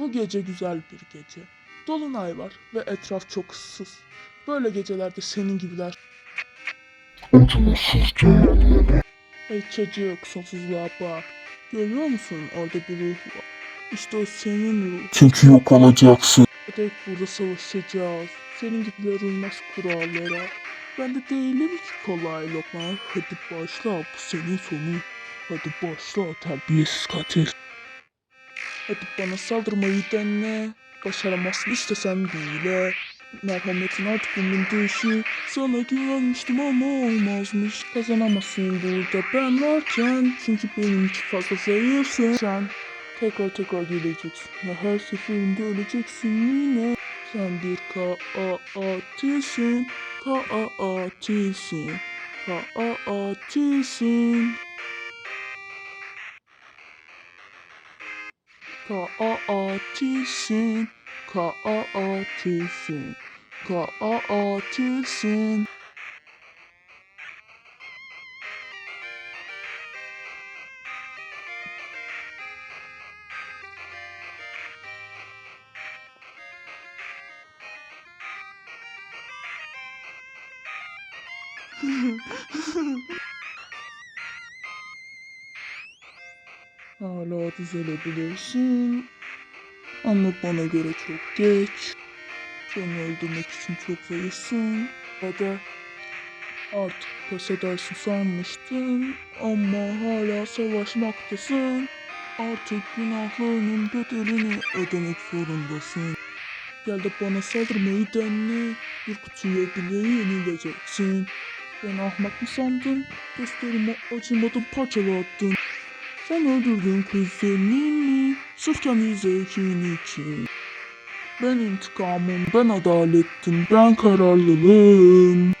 Bu gece güzel bir gece. Dolunay var ve etraf çok ıssız. Böyle gecelerde senin gibiler Acımasız değerleri. Ey çocuk sonsuzluğa bak. Görüyor musun orada bir ruh var. İşte o senin ruh. Çünkü yok olacaksın. Tek burada savaşacağız. Senin gibiler uymaz kurallara. Ben de değilim ki kolay lokma. Hadi başla bu senin sonun. Hadi başla terbiyesiz katil. Hadi bana saldırmayı dene. Başaramazsın işte sen bile. Merhametin artık umurumda dışı. Sana güvenmiştim ama olmazmış. Kazanamazsın burada ben varken. Çünkü benim için fazla zayıfsın. Sen tekrar tekrar geleceksin. Ve her seferinde öleceksin yine. Sen bir K-A-A-T'sin. K-A-A-T'sin. K-A-A-T'sin. Co-o-o-t-sin, co-o-o-t-sin, co-o-o-t-sin. Hmm. Hala düzelebilirsin. Ama bana göre çok geç. Seni öldürmek için çok zayıfsın. Ve de artık pes edersin sanmıştın. Ama hala savaşmaktasın. Artık günahlarının bedelini ödemek zorundasın. Gel de bana saldırmayı dene. Bir kutuya bile yenileceksin. Beni ahmak mı sandın? Dostlarıma acımadan parçalattın. Sen öldürdün kuzenimi sırf kendi zevkin için. Ben intikamım, ben adaletim, ben kararlılığım.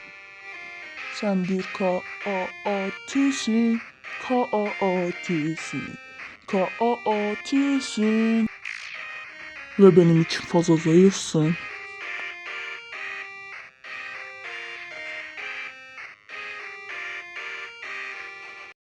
Sen bir K-A-A-T'sin, K-A-A-T'sin, K-A-A-T'sin. Ve benim için fazla zayıfsın.